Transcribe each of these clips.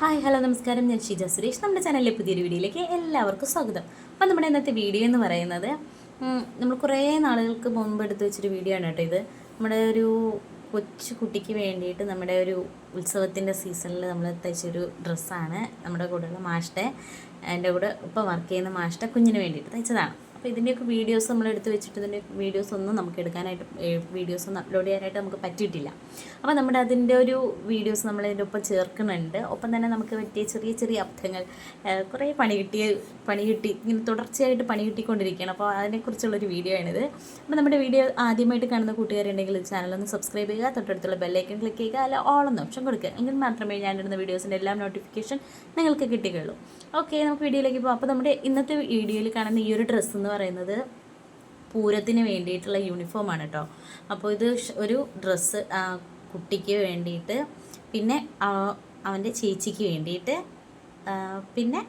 Hi hello നമസ്കാരം. ഞാൻ ഷീജ സുരേഷ്. നമ്മുടെ ചാനലിലെ പുതിയൊരു വീഡിയോയിലേക്ക് എല്ലാവർക്കും സ്വാഗതം. അപ്പം നമ്മുടെ ഇന്നത്തെ വീഡിയോ എന്ന് പറയുന്നത് നമ്മൾ കുറേ നാളുകൾക്ക് മുമ്പ് എടുത്ത് വെച്ചൊരു വീഡിയോ ആണ് കേട്ടോ ഇത്. നമ്മുടെ ഒരു കൊച്ചു കുട്ടിക്ക് വേണ്ടിയിട്ട് നമ്മുടെ ഒരു ഉത്സവത്തിന്റെ സീസണിൽ നമ്മൾ തയ്ച്ചൊരു ഡ്രസ്സാണ് നമ്മുടെ കൂടെയുള്ള മാഷ്ടെ. എന്റെ കൂടെ ഇപ്പം വർക്ക് ചെയ്യുന്ന മാഷ്ടെ കുഞ്ഞിന് വേണ്ടിയിട്ട് തയ്ച്ചതാണ്. അപ്പോൾ ഇതിന്റെയൊക്കെ വീഡിയോസ് നമ്മൾ എടുത്ത് വെച്ചിട്ട് ഇതിന്റെ വീഡിയോസ് ഒന്നും നമുക്ക് എടുക്കാനായിട്ട് വീഡിയോസ് ഒന്നും അപ്ലോഡ് ചെയ്യാനായിട്ട് നമുക്ക് പറ്റിയിട്ടില്ല. അപ്പോൾ നമ്മുടെ അതിന്റെ ഒരു വീഡിയോസ് നമ്മൾ ഇതിന്റെ ഒപ്പം ചേർക്കുന്നുണ്ട്. ഒപ്പം തന്നെ നമുക്ക് പറ്റിയ ചെറിയ ചെറിയ അബദ്ധങ്ങൾ കുറേ പണി കിട്ടിയ പണി കിട്ടി ഇങ്ങനെ തുടർച്ചയായിട്ട് പണി കിട്ടിക്കൊണ്ടിരിക്കുകയാണ്. അപ്പോൾ അതിനെക്കുറിച്ചുള്ളൊരു വീഡിയോ ആണിത്. അപ്പോൾ നമ്മുടെ വീഡിയോ ആദ്യമായിട്ട് കാണുന്ന കൂട്ടുകാരുണ്ടെങ്കിൽ ചാനലൊന്ന് സബ്സ്ക്രൈബ് ചെയ്യുക തൊട്ടടുത്തുള്ള ബെല്ലൈക്കൺ ക്ലിക്ക് ചെയ്യുക അല്ല ഓളെന്ന് ഓപ്ഷൻ കൊടുക്കുക. എങ്കിൽ മാത്രമേ ഞാൻ ഇടുന്ന വീഡിയോസിന്റെ എല്ലാം നോട്ടിഫിക്കേഷൻ നിങ്ങൾക്ക് കിട്ടുകയുള്ളൂ. ഓക്കെ നമുക്ക് വീഡിയോയിലേക്ക് പോകാം അപ്പോൾ നമ്മുടെ ഇന്നത്തെ വീഡിയോയിൽ കാണുന്ന ഈ ഒരു ഡ്രസ്സ് എന്ന് പറയുന്നത് പൂരത്തിന് വേണ്ടിയിട്ടുള്ള യൂണിഫോമാണ് കേട്ടോ അപ്പോൾ ഇത് ഒരു ഡ്രസ്സ് കുട്ടിക്ക് വേണ്ടിയിട്ട് പിന്നെ അവന്റെ ചേച്ചിക്ക് വേണ്ടിയിട്ട് പിന്നെ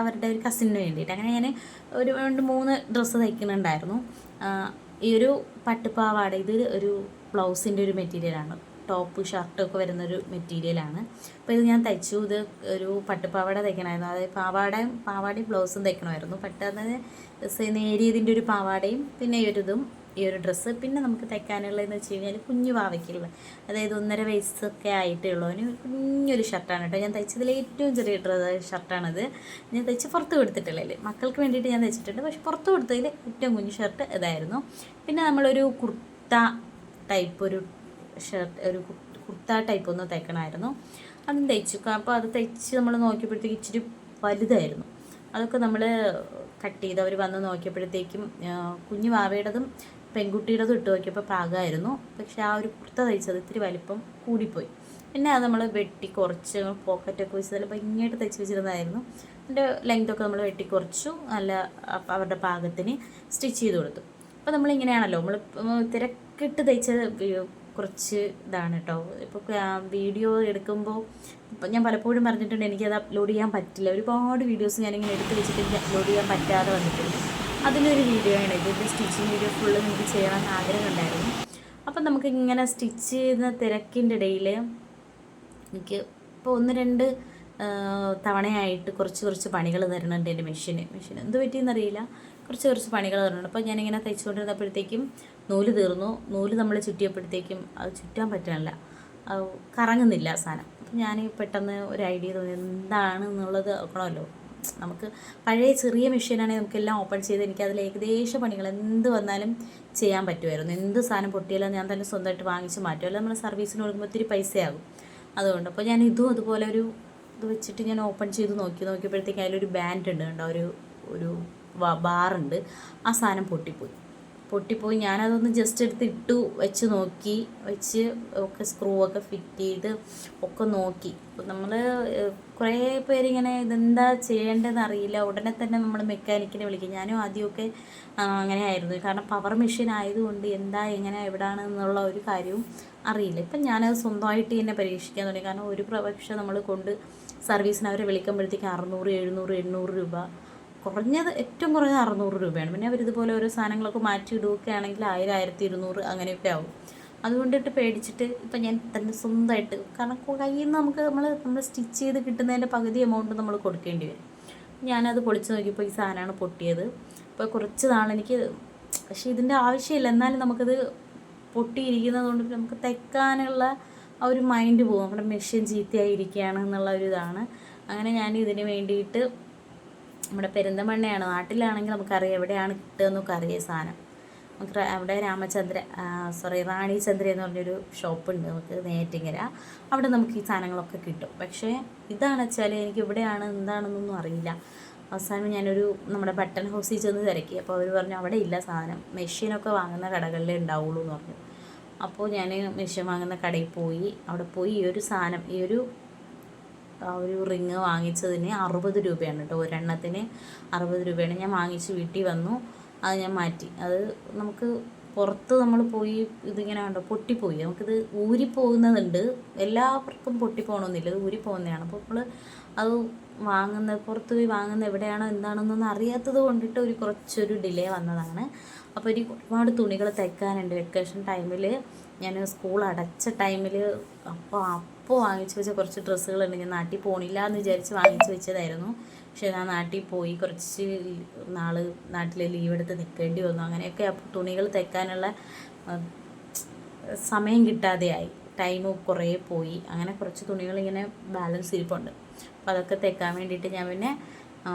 അവരുടെ ഒരു കസിന് വേണ്ടിയിട്ട്. അങ്ങനെ ഞാൻ ഒരു രണ്ട് മൂന്ന് ഡ്രസ്സ് തയ്ക്കുന്നുണ്ടായിരുന്നു. ഈ ഒരു പട്ടുപാവാട ഇത് ഒരു ബ്ലൗസിന്റെ ഒരു മെറ്റീരിയലാണ് ടോപ്പ് ഷർട്ടൊക്കെ വരുന്നൊരു മെറ്റീരിയലാണ് അപ്പോൾ ഇത് ഞാൻ തയ്ച്ചു. ഇത് ഒരു പട്ടുപാവാട തയ്ക്കണമായിരുന്നു. അതായത് പാവാടയും പാവാടയും ബ്ലൗസും തയ്ക്കണമായിരുന്നു. പെട്ടെന്ന് നേരിയതിന്റെ ഒരു പാവാടയും പിന്നെ ഈ ഒരു ഇതും ഈ ഒരു ഡ്രസ്സ് പിന്നെ നമുക്ക് തയ്ക്കാനുള്ളതെന്ന് വെച്ച് കഴിഞ്ഞാൽ കുഞ്ഞു പാവയ്ക്കുള്ള അതായത് ഒന്നര വയസ്സൊക്കെ ആയിട്ടേ ഉള്ളൂ അവന് കുഞ്ഞൊരു ഷർട്ടാണ് കേട്ടോ. ഞാൻ തയ്ച്ചതിൽ ഏറ്റവും ചെറിയ ഷർട്ടാണത് ഞാൻ തയ്ച്ച് പുറത്ത് കൊടുത്തിട്ടുള്ളത് മക്കൾക്ക് വേണ്ടിയിട്ട് ഞാൻ തയ്ച്ചിട്ടുണ്ട്. പക്ഷെ പുറത്ത് കൊടുത്തതിൽ ഏറ്റവും കുഞ്ഞു ഷർട്ട് ഇതായിരുന്നു. പിന്നെ നമ്മളൊരു കുർത്ത ടൈപ്പ് ഒരു ഷർട്ട് ഒരു കുർത്ത ടൈപ്പ് ഒന്ന് തയ്ക്കണമായിരുന്നു അതും തയ്ച്ചു അപ്പോൾ അത് തയ്ച്ച് നമ്മൾ നോക്കിയപ്പോഴത്തേക്ക് ഇച്ചിരി വലുതായിരുന്നു. അതൊക്കെ നമ്മൾ കട്ട് ചെയ്ത് അവർ വന്ന് നോക്കിയപ്പോഴത്തേക്കും കുഞ്ഞു വാവയുടേതും പെൺകുട്ടിയുടേതും ഇട്ട് നോക്കിയപ്പോൾ പാകമായിരുന്നു. പക്ഷെ ആ ഒരു കുർത്ത തയ്ച്ചത് ഇത്തിരി വലിപ്പം കൂടിപ്പോയി. പിന്നെ അത് നമ്മൾ വെട്ടി കുറച്ച് പോക്കറ്റൊക്കെ വെച്ച് നല്ല ഭംഗിയായിട്ട് തയ്ച്ച് വെച്ചിരുന്നതായിരുന്നു. അതിന്റെ ലെങ്ത്തൊക്കെ നമ്മൾ വെട്ടി കുറച്ചു. നല്ല അവരുടെ പാകത്തിന് സ്റ്റിച്ച് ചെയ്ത് കൊടുത്തു. അപ്പോൾ നമ്മളിങ്ങനെയാണല്ലോ. നമ്മൾ തിരക്കിട്ട് തയ്ച്ച കുറച്ച് ഇതാണ് കേട്ടോ ഇപ്പോൾ വീഡിയോ എടുക്കുമ്പോൾ ഇപ്പം ഞാൻ പലപ്പോഴും പറഞ്ഞിട്ടുണ്ട് എനിക്കത് അപ്ലോഡ് ചെയ്യാൻ പറ്റില്ല. ഒരുപാട് വീഡിയോസ് ഞാനിങ്ങനെ എടുത്ത് വെച്ചിട്ട് എനിക്ക് അപ്ലോഡ് ചെയ്യാൻ പറ്റാതെ വന്നിട്ടുണ്ട്. അതിനൊരു വീഡിയോ ആണ് ഇത്. ഇത് സ്റ്റിച്ചിങ് വീഡിയോ ഫുള്ള് എനിക്ക് ചെയ്യണമെന്ന് ആഗ്രഹമുണ്ടായിരുന്നു അപ്പം നമുക്ക് ഇങ്ങനെ സ്റ്റിച്ച് ചെയ്യുന്ന തിരക്കിന്റെ ഇടയിൽ എനിക്ക് ഇപ്പോൾ ഒന്ന് രണ്ട് തവണയായിട്ട് കുറച്ച് കുറച്ച് പണികൾ തരുന്നുണ്ട് എന്റെ മെഷീന്. മെഷീൻ എന്ത് പറ്റിയെന്നറിയില്ല. കുറച്ച് കുറച്ച് പണികൾ തരുന്നുണ്ട് അപ്പോൾ ഞാനിങ്ങനെ തയ്ച്ചുകൊണ്ടിരുന്നപ്പോഴത്തേക്കും നൂൽ തീർന്നു. നൂൽ നമ്മൾ ചുറ്റിയപ്പോഴത്തേക്കും അത് ചുറ്റാൻ പറ്റണില്ല കറങ്ങുന്നില്ല സാധനം. അപ്പം ഞാൻ പെട്ടെന്ന് ഒരു ഐഡിയ തോന്നി എന്താണ് എന്നുള്ളത് നോക്കണമല്ലോ. നമുക്ക് പഴയ ചെറിയ മെഷീനാണെങ്കിൽ നമുക്കെല്ലാം ഓപ്പൺ ചെയ്ത് എനിക്ക് അതിൽ ഏകദേശ പണികൾ എന്ത് വന്നാലും ചെയ്യാൻ പറ്റുമായിരുന്നു. എന്ത് സാധനം പൊട്ടിയാലും ഞാൻ തന്നെ സ്വന്തമായിട്ട് വാങ്ങിച്ച് മാറ്റുമല്ലോ നമ്മൾ സർവീസിന് കൊടുക്കുമ്പോൾ ഒത്തിരി പൈസയാകും. അതുകൊണ്ട് അപ്പോൾ ഞാൻ ഇതും അതുപോലെ ഒരു ഇത് വെച്ചിട്ട് ഞാൻ ഓപ്പൺ ചെയ്ത് നോക്കി. നോക്കിയപ്പോഴത്തേക്ക് അതിലൊരു ബാൻഡ് ഉണ്ട് കണ്ടോ? ഒരു ഒരു ബാറുണ്ട്. ആ സാധനം പൊട്ടിപ്പോയി. പൊട്ടിപ്പോയി ഞാനതൊന്ന് ജസ്റ്റ് എടുത്ത് ഇട്ടു വെച്ച് നോക്കി. വെച്ച് ഒക്കെ സ്ക്രൂ ഒക്കെ ഫിറ്റ് ചെയ്ത് ഒക്കെ നോക്കി. നമ്മൾ കുറേ പേരിങ്ങനെ ഇതെന്താ ചെയ്യേണ്ടതെന്ന് അറിയില്ല. ഉടനെ തന്നെ നമ്മൾ മെക്കാനിക്കിനെ വിളിക്കും. ഞാനും ആദ്യമൊക്കെ അങ്ങനെ ആയിരുന്നു. കാരണം പവർ മെഷീൻ ആയതുകൊണ്ട് എന്താ എങ്ങനെ എവിടെയാണ് എന്നുള്ള ഒരു കാര്യവും അറിയില്ല. ഇപ്പം ഞാനത് സ്വന്തമായിട്ട് തന്നെ പരീക്ഷിക്കാൻ തുടങ്ങി. കാരണം ഒരു പ്രാവശ്യം നമ്മൾ കൊണ്ട് സർവീസിന് അവരെ വിളിക്കുമ്പോഴത്തേക്ക് അറുന്നൂറ് എഴുന്നൂറ് എണ്ണൂറ് രൂപ കുറഞ്ഞത് ഏറ്റവും കുറഞ്ഞത് അറുന്നൂറ് രൂപയാണ്. പിന്നെ അവരിതുപോലെ ഓരോ സാധനങ്ങളൊക്കെ മാറ്റി ഇടുകയൊക്കെ ആയിരം ആയിരത്തി ഇരുന്നൂറ് അങ്ങനെയൊക്കെ ആവും. അതുകൊണ്ടിട്ട് പേടിച്ചിട്ട് ഇപ്പം ഞാൻ തന്നെ സ്വന്തമായിട്ട് കാരണം കയ്യിൽ നിന്ന് നമുക്ക് നമ്മൾ നമ്മൾ സ്റ്റിച്ച് ചെയ്ത് കിട്ടുന്നതിന്റെ പകുതി എമൗണ്ട് നമ്മൾ കൊടുക്കേണ്ടി വരും. ഞാനത് പൊളിച്ച് നോക്കിയപ്പോൾ ഈ സാധനമാണ് പൊട്ടിയത്. അപ്പോൾ കുറച്ച് നാളെനിക്ക് പക്ഷേ ഇതിന്റെ ആവശ്യമില്ല. എന്നാലും നമുക്കത് പൊട്ടിയിരിക്കുന്നത് കൊണ്ട് നമുക്ക് തയ്ക്കാനുള്ള ആ ഒരു മൈൻഡ് പോകും നമ്മുടെ മെഷീൻ ചീത്തയായിരിക്കുകയാണ് എന്നുള്ള ഒരു ഇതാണ്. അങ്ങനെ ഞാൻ ഇതിന് വേണ്ടിയിട്ട് നമ്മുടെ പെരിന്തമണ്ണയാണ്. നാട്ടിലാണെങ്കിൽ നമുക്കറിയാം എവിടെയാണ് കിട്ടുക എന്നൊക്കെ അറിയാം സാധനം. നമുക്ക് അവിടെ രാമചന്ദ്ര സോറി റാണി ചന്ദ്ര എന്ന് പറഞ്ഞൊരു ഷോപ്പുണ്ട്. നമുക്ക് നേറ്റിങ്ങര. അവിടെ നമുക്ക് ഈ സാധനങ്ങളൊക്കെ കിട്ടും. പക്ഷേ ഇതാണ് വെച്ചാൽ എനിക്ക് ഇവിടെയാണ് എന്താണെന്നൊന്നും അറിയില്ല. അവസാനം ഞാനൊരു നമ്മുടെ ബട്ടൺ ഹൗസിൽ ചെന്ന് തിരക്കി. അപ്പോൾ അവർ പറഞ്ഞു അവിടെ ഇല്ല സാധനം. മെഷീനൊക്കെ വാങ്ങുന്ന കടകളിലേ ഉണ്ടാവുള്ളൂ എന്ന് പറഞ്ഞു. അപ്പോൾ ഞാൻ മെഷീൻ വാങ്ങുന്ന കടയിൽ പോയി. അവിടെ പോയി ഈ ഒരു സാധനം ഈ ഒരു ആ ഒരു റിങ് വാങ്ങിച്ചതിന് അറുപത് രൂപയാണ് കേട്ടോ. ഒരെണ്ണത്തിന് അറുപത് രൂപയാണ്. ഞാൻ വാങ്ങിച്ച് വീട്ടിൽ വന്നു. അത് ഞാൻ മാറ്റി. അത് നമുക്ക് പുറത്ത് നമ്മൾ പോയി ഇതിങ്ങനെ കണ്ടോ പൊട്ടിപ്പോയി. നമുക്കിത് ഊരിപ്പോകുന്നതുണ്ട് എല്ലാവർക്കും പൊട്ടിപ്പോകണമെന്നില്ല. ഇത് ഊരിപ്പോകുന്നതാണ് അപ്പോൾ നമ്മൾ അത് വാങ്ങുന്ന പുറത്ത് പോയി വാങ്ങുന്ന എവിടെയാണോ എന്താണെന്നൊന്നും അറിയാത്തത് കൊണ്ടിട്ട് ഒരു കുറച്ചൊരു ഡിലേ വന്നതാണ്. അപ്പോൾ എനിക്ക് ഒരുപാട് തുണികൾ തയ്ക്കാനുണ്ട്. വെക്കേഷൻ ടൈമിൽ ഞാൻ സ്കൂൾ അടച്ച ടൈമിൽ അപ്പോൾ അപ്പോൾ വാങ്ങിച്ചു വെച്ച കുറച്ച് ഡ്രസ്സുകളുണ്ട്. ഞാൻ നാട്ടിൽ പോണില്ല എന്ന് വിചാരിച്ച് വാങ്ങിച്ചു വെച്ചതായിരുന്നു. പക്ഷേ ഞാൻ നാട്ടിൽ പോയി കുറച്ച് നാൾ നാട്ടിൽ ലീവ് എടുത്ത് നിൽക്കേണ്ടി വന്നു. അങ്ങനെയൊക്കെ അപ്പോൾ തുണികൾ തയ്ക്കാനുള്ള സമയം കിട്ടാതെയായി ടൈം കുറേ പോയി. അങ്ങനെ കുറച്ച് തുണികൾ ഇങ്ങനെ ബാലൻസ് ഇരിപ്പുണ്ട് അപ്പോൾ അതൊക്കെ തയ്ക്കാൻ വേണ്ടിയിട്ട് ഞാൻ പിന്നെ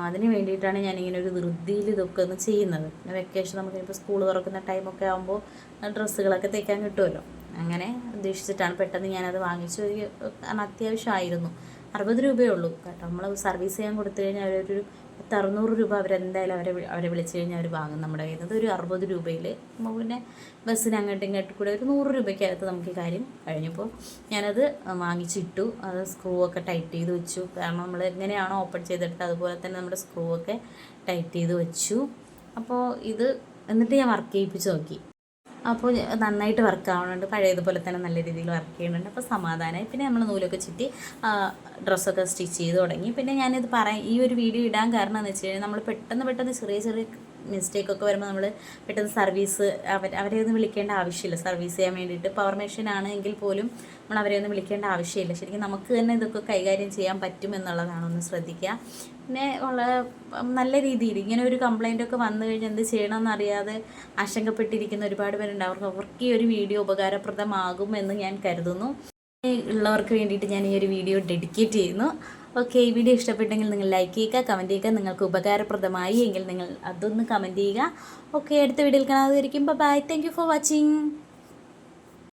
അതിന് വേണ്ടിയിട്ടാണ് ഞാനിങ്ങനെ ഒരു ധൃതിയിൽ ഇതൊക്കെ ഒന്ന് ചെയ്യുന്നത്. പിന്നെ വെക്കേഷൻ നമുക്കിപ്പോൾ സ്കൂൾ തുറക്കുന്ന ടൈമൊക്കെ ആകുമ്പോൾ ഡ്രസ്സുകളൊക്കെ തയ്ക്കാൻ കിട്ടുമല്ലോ. അങ്ങനെ ഉദ്ദേശിച്ചിട്ടാണ് പെട്ടെന്ന് ഞാനത് വാങ്ങിച്ചു. ഒരു കാരണം അത്യാവശ്യമായിരുന്നു. അറുപത് രൂപയേ ഉള്ളൂ കേട്ടോ. നമ്മൾ സർവീസ് ചെയ്യാൻ കൊടുത്തു കഴിഞ്ഞാൽ അവരൊരു പത്ത് അറുന്നൂറ് രൂപ അവരെന്തായാലും അവരെ അവരെ വിളിച്ചു കഴിഞ്ഞാൽ അവർ വാങ്ങും നമ്മുടെ കയ്യിൽ നിന്ന്. ഒരു അറുപത് രൂപയിൽ പിന്നെ ബസ്സിന് അങ്ങോട്ടും ഇങ്ങോട്ടും കൂടെ ഒരു നൂറ് രൂപയ്ക്കകത്ത് നമുക്ക് കാര്യം കഴിഞ്ഞപ്പോൾ ഞാനത് വാങ്ങിച്ചിട്ടു. അത് സ്ക്രൂ ഒക്കെ ടൈറ്റ് ചെയ്ത് വെച്ചു. കാരണം നമ്മൾ എങ്ങനെയാണോ ഓപ്പൺ ചെയ്തെടുത്തത് അതുപോലെ തന്നെ നമ്മുടെ സ്ക്രൂ ഒക്കെ ടൈറ്റ് ചെയ്ത് വെച്ചു. അപ്പോൾ ഇത് എന്നിട്ട് ഞാൻ വർക്ക് ചെയ്യിപ്പിച്ച് നോക്കി. അപ്പോൾ നന്നായിട്ട് വർക്ക് ആവുന്നുണ്ട്. പഴയതുപോലെ തന്നെ നല്ല രീതിയിൽ വർക്ക് ചെയ്യുന്നുണ്ട്. അപ്പോൾ സമാധാനമായി പിന്നെ നമ്മൾ നൂലൊക്കെ ചുറ്റി ഡ്രസ്സൊക്കെ സ്റ്റിച്ച് ചെയ്ത് തുടങ്ങി. പിന്നെ ഞാനിത് പറയാം ഈ ഒരു വീഡിയോ ഇടാൻ കാരണം എന്ന് വെച്ച് കഴിഞ്ഞാൽ നമ്മൾ പെട്ടെന്ന് പെട്ടെന്ന് ചെറിയ ചെറിയ മിസ്റ്റേക്കൊക്കെ വരുമ്പോൾ നമ്മൾ പെട്ടെന്ന് സർവീസ് അവർ അവരെ ഒന്നും വിളിക്കേണ്ട ആവശ്യമില്ല. സർവീസ് ചെയ്യാൻ വേണ്ടിയിട്ട് പവർ മെഷീൻ ആണെങ്കിൽ പോലും നമ്മൾ അവരെ ഒന്നും വിളിക്കേണ്ട ആവശ്യമില്ല. ശരിക്കും നമുക്ക് തന്നെ ഇതൊക്കെ കൈകാര്യം ചെയ്യാൻ പറ്റും എന്നുള്ളതാണ് ഒന്ന് ശ്രദ്ധിക്കുക. പിന്നെ വളരെ നല്ല രീതിയിൽ ഇങ്ങനെ ഒരു കംപ്ലൈന്റ് ഒക്കെ വന്നു കഴിഞ്ഞാൽ എന്ത് ചെയ്യണമെന്ന് അറിയാതെ ആശങ്കപ്പെട്ടിരിക്കുന്ന ഒരുപാട് പേരുണ്ട്. അവർക്ക് അവർക്ക് ഈ ഒരു വീഡിയോ ഉപകാരപ്രദമാകും എന്ന് ഞാൻ കരുതുന്നു. ഉള്ളവർക്ക് വേണ്ടിയിട്ട് ഞാൻ ഈ ഒരു വീഡിയോ ഡെഡിക്കേറ്റ് ചെയ്യുന്നു. ഓക്കെ ഈ വീഡിയോ ഇഷ്ടപ്പെട്ടെങ്കിൽ നിങ്ങൾ ലൈക്ക് ചെയ്യുക കമന്റ് ചെയ്യുക. നിങ്ങൾക്ക് ഉപകാരപ്രദമായി എങ്കിൽ നിങ്ങൾ അതൊന്ന് കമന്റ് ചെയ്യുക. ഓക്കെ അടുത്ത വീഡിയോയിൽ കാണാതെ ഇരിക്കും bye thank you for watching